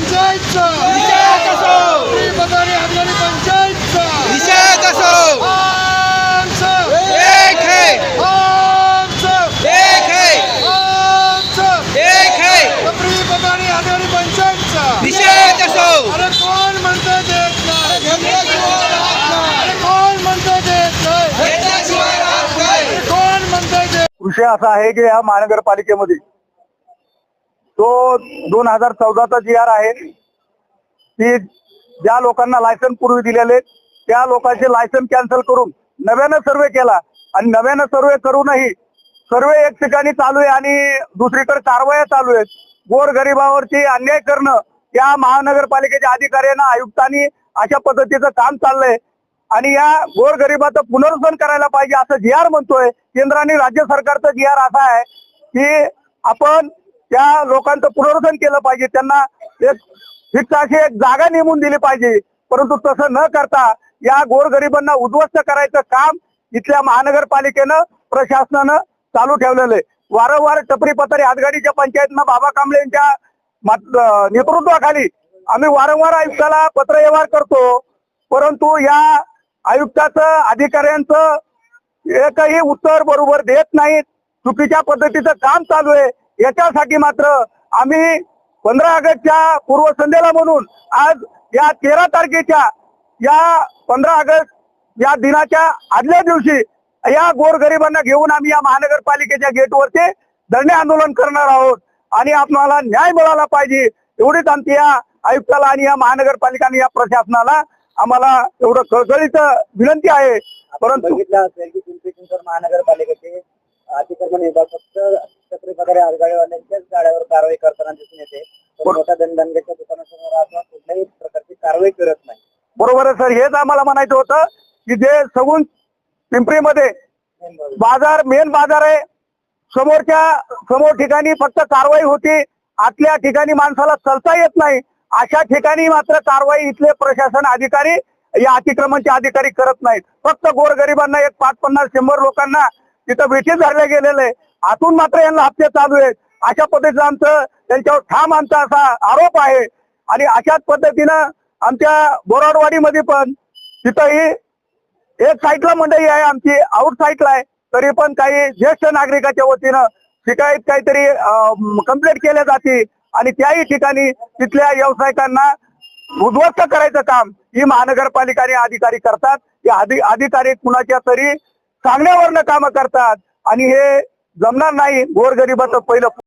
पंचायतचा. निषेध असो श्री बदारी हजारी पंचायतचा निषेध असो आमचं. एक है. आमचं. एक है. आमचं. एक है. कपरी बदारी हजारी पंचायतचा. निषेध असो अरे कोण म्हणतं देत नाही अरे कोण म्हणतं देत नाही अरे कोण म्हणतं देत विषय असा आहे की या महानगरपालिकेमध्ये तो दोन हजार चौदाचा जी आर आहे की ज्या लोकांना लायसन पूर्वी दिलेले त्या लोकांचे लायसन कॅन्सल करून नव्यानं सर्वे केला आणि नव्यानं सर्वे करूनही सर्वे एक ठिकाणी चालू आहे आणि दुसरीकडे कारवाया चालू आहेत. गोरगरिबावरती अन्याय करणं या महानगरपालिकेच्या अधिकाऱ्यांना आयुक्तांनी अशा पद्धतीचं काम चाललंय. आणि या गोरगरिबाचं पुनर्वसन करायला पाहिजे असं जी आर म्हणतोय केंद्र आणि राज्य सरकारचं जी आर असा आहे की आपण त्या लोकांचं पुनर्वसन केलं पाहिजे. त्यांना एक फिक्स अशी एक जागा नेमून दिली पाहिजे. परंतु तसं न करता या गोरगरिबांना उद्ध्वस्त करायचं काम इथल्या महानगरपालिकेनं प्रशासनानं चालू ठेवलेलं आहे. वारंवार टपरी पथारी हातगाडीच्या पंचायतनं बाबा कांबळे यांच्या मात- नेतृत्वाखाली आम्ही वारंवार आयुक्ताला पत्र व्यवहार करतो. परंतु या आयुक्ताचं अधिकाऱ्यांचं एकही उत्तर बरोबर देत नाहीत. चुकीच्या पद्धतीचं काम चालू आहे. याच्यासाठी मात्र आम्ही पंधरा ऑगस्टच्या पूर्वसंध्येला म्हणून आज या तेरा तारखेच्या या पंधरा ऑगस्ट या दिनाच्या आदल्या दिवशी या गोरगरिबांना घेऊन आम्ही या महानगरपालिकेच्या गेटवरती धरणे आंदोलन करणार आहोत. आणि आपल्याला न्याय मिळाला पाहिजे एवढीच आमची या आयुक्ताला आणि या महानगरपालिका आणि या प्रशासनाला आम्हाला एवढं कळकळीच विनंती आहे. परंतु बघितलं असेल की पिंपरी चिंचवड महानगरपालिकेचे अतिक्रमण विभाग फक्त छत्री पगारे आगगाडीवाल्यांच्याच गाड्यावर कारवाई करताना दिसून येते. पण मोठ्या धनधनग्याच्या दुकानासमोर आपण कुठल्याही प्रकारची कारवाई करत नाही. बरोबर आहे सर. हेच आम्हाला म्हणायचं होतं की जे सगून पिंपरीमध्ये बाजार. मेन बाजार आहे समोरच्या समोर ठिकाणी फक्त कारवाई होती आतल्या ठिकाणी माणसाला चलता येत नाही अशा ठिकाणी मात्र कारवाई इथले प्रशासन अधिकारी या अतिक्रमणचे अधिकारी करत नाहीत. फक्त गोरगरिबांना एक पाच पन्नास शंभर लोकांना तिथं भेटी धरले गेलेले आहे. आतून मात्र यांना हप्ते चालू आहेत अशा पद्धतीनं आमचं त्यांच्यावर ठाम आमचा असा आरोप आहे. आणि अशाच पद्धतीनं आमच्या बोराडवाडीमध्ये पण तिथंही एक साईडला मंडळी आहे आमची आउट साईडला आहे. तरी पण काही ज्येष्ठ नागरिकाच्या वतीनं शिकायत काहीतरी कंप्लेंट केल्या जाते. आणि त्याही ठिकाणी तिथल्या व्यावसायिकांना उद्ध्वस्त करायचं काम ही महानगरपालिका आणि अधिकारी करतात. या अधिकारी कुणाच्या तरी सांगण्यावरनं कामं करतात. आणि हे जमणार नाही. गोरगरिबाचं पहिलं